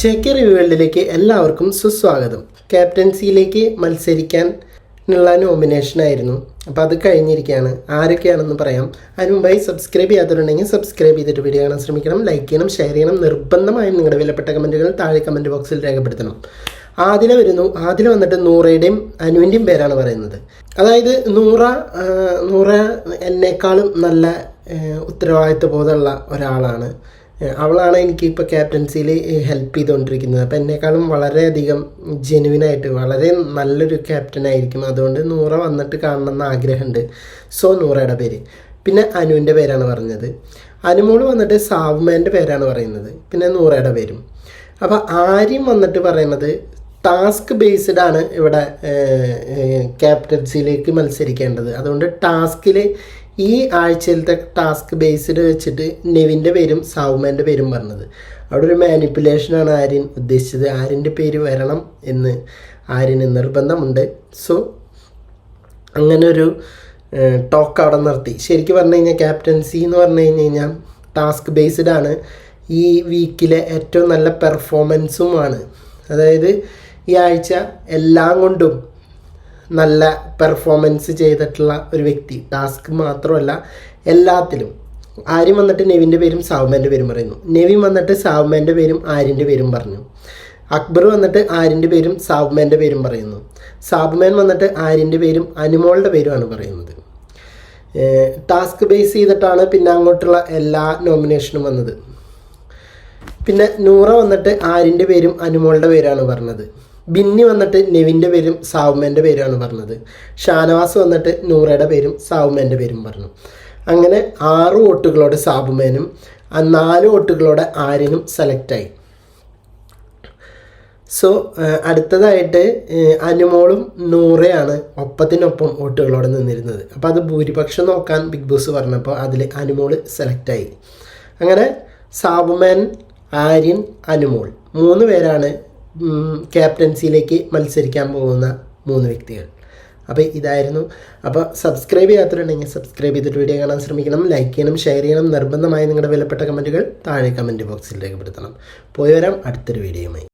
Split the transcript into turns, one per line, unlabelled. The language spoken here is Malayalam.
ജെ കെ റിവ്യൂകളിലേക്ക് എല്ലാവർക്കും സുസ്വാഗതം. ക്യാപ്റ്റൻസിയിലേക്ക് മത്സരിക്കാൻ ഉള്ള നോമിനേഷനായിരുന്നു അപ്പോൾ അത് കഴിഞ്ഞിരിക്കുകയാണ്. ആരൊക്കെയാണെന്ന് പറയാം. അതിന് മുമ്പായി സബ്സ്ക്രൈബ് ചെയ്യാത്തവരുണ്ടെങ്കിൽ സബ്സ്ക്രൈബ് ചെയ്തിട്ട് വീഡിയോ കാണാൻ ശ്രമിക്കണം. ലൈക്ക് ചെയ്യണം ഷെയർ ചെയ്യണം. നിർബന്ധമായും നിങ്ങളുടെ വിലപ്പെട്ട കമന്റുകൾ താഴെ കമന്റ് ബോക്സിൽ രേഖപ്പെടുത്തണം. ആദില വരുന്നു. ആദില വന്നിട്ട് നൂറയുടെയും അനുവിന്റെയും പേരാണ് പറയുന്നത്. അതായത് നൂറ നൂറ എന്നെക്കാളും നല്ല ഉത്തരവാദിത്വ ബോധമുള്ള ഒരാളാണ്. അവളാണ് എനിക്ക് ഇപ്പോൾ ക്യാപ്റ്റൻസിയിൽ ഹെൽപ്പ് ചെയ്തുകൊണ്ടിരിക്കുന്നത് അപ്പോൾ എന്നെക്കാളും വളരെയധികം ജെനുവിനായിട്ട് വളരെ നല്ലൊരു ക്യാപ്റ്റൻ ആയിരിക്കും അതുകൊണ്ട് നൂറ വന്നിട്ട് കാണണമെന്ന് ആഗ്രഹമുണ്ട്. സോ നൂറയുടെ പേര്. പിന്നെ അനുവിന്റെ പേരാണ് പറഞ്ഞത്. അനുമോൾ വന്നിട്ട് സാവുമേന്റെ പേരാണ് പറയുന്നത്. പിന്നെ നൂറയുടെ പേരും. അപ്പോൾ ആര്യം വന്നിട്ട് പറയുന്നത് ടാസ്ക് ബേസ്ഡ് ആണ് ഇവിടെ ക്യാപ്റ്റൻസിയിലേക്ക് മത്സരിക്കേണ്ടത്. അതുകൊണ്ട് ടാസ്കിൽ ഈ ആഴ്ചയിലത്തെ ടാസ്ക് ബേസ്ഡ് വെച്ചിട്ട് നെവിന്റെ പേരും സാവുമാന്റെ പേരും പറഞ്ഞത്. അവിടെ ഒരു മാനിപ്പുലേഷനാണ് ആര്യൻ ഉദ്ദേശിച്ചത്. ആര്യന്റെ പേര് വരണം എന്ന് ആര്യന് നിർബന്ധമുണ്ട്. സോ അങ്ങനെ ഒരു ടോക്ക് അവിടെ നിർത്തി. ശരിക്കും പറഞ്ഞു കഴിഞ്ഞാൽ ക്യാപ്റ്റൻസി എന്ന് പറഞ്ഞു കഴിഞ്ഞ് കഴിഞ്ഞാൽ ടാസ്ക് ബേസ്ഡ് ആണ്. ഈ വീക്കിലെ ഏറ്റവും നല്ല പെർഫോമൻസുമാണ് അതായത് ഈ ആഴ്ച എല്ലാം കൊണ്ടും നല്ല പെർഫോമൻസ് ചെയ്തിട്ടുള്ള ഒരു വ്യക്തി. ടാസ്ക് മാത്രമല്ല എല്ലാത്തിലും. ആര്യം വന്നിട്ട് നെവിന്റെ പേരും സാവുമാന്റെ പേരും പറയുന്നു. നെവിൻ വന്നിട്ട് സാവുമാന്റെ പേരും ആര്യന്റെ പേരും പറഞ്ഞു. അക്ബർ വന്നിട്ട് ആര്യന്റെ പേരും സാബുമാന്റെ പേരും പറയുന്നു. സാബുമാൻ വന്നിട്ട് ആര്യന്റെ പേരും അനുമോളുടെ പേരുമാണ് പറയുന്നത്. ടാസ്ക് ബേസ് ചെയ്തിട്ടാണ് പിന്നെ അങ്ങോട്ടുള്ള എല്ലാ നോമിനേഷനും വന്നത്. പിന്നെ നൂറ വന്നിട്ട് ആര്യന്റെ പേരും അനുമോളുടെ പേരാണ് പറഞ്ഞത്. ബിന്നി വന്നിട്ട് നെവിന്റെ പേരും സാവുമേന്റെ പേരുമാണ് പറഞ്ഞത്. ഷാനവാസ് വന്നിട്ട് നൂറയുടെ പേരും സാവുമേന്റെ പേരും പറഞ്ഞു. അങ്ങനെ ആറ് വോട്ടുകളോടെ സാബുമേനും നാല് വോട്ടുകളോടെ ആര്യനും സെലക്റ്റായി സോ അടുത്തതായിട്ട് അനുമോളും നൂറയാണ് ഒപ്പത്തിനൊപ്പം വോട്ടുകളോടെ നിന്നിരുന്നത്. അപ്പോൾ അത് ഭൂരിപക്ഷം നോക്കാൻ ബിഗ് ബോസ് പറഞ്ഞപ്പോൾ അതിൽ അനുമോൾ സെലക്റ്റായി അങ്ങനെ സാബുമാൻ ആര്യൻ അനുമോൾ മൂന്ന് പേരാണ് ക്യാപ്റ്റൻസിയിലേക്ക് മത്സരിക്കാൻ പോകുന്ന മൂന്ന് വ്യക്തികൾ. അപ്പോൾ ഇതായിരുന്നു. അപ്പോൾ സബ്സ്ക്രൈബ് ചെയ്യാത്തവരുണ്ടെങ്കിൽ സബ്സ്ക്രൈബ് ചെയ്തിട്ട് വീഡിയോ കാണാൻ ശ്രമിക്കണം. ലൈക്ക് ചെയ്യണം ഷെയർ ചെയ്യണം. നിർബന്ധമായി നിങ്ങളുടെ വിലപ്പെട്ട കമന്റുകൾ താഴെ കമന്റ് ബോക്സിൽ രേഖപ്പെടുത്തണം. പോയി വരാം. അടുത്തൊരു വീഡിയോയുമായി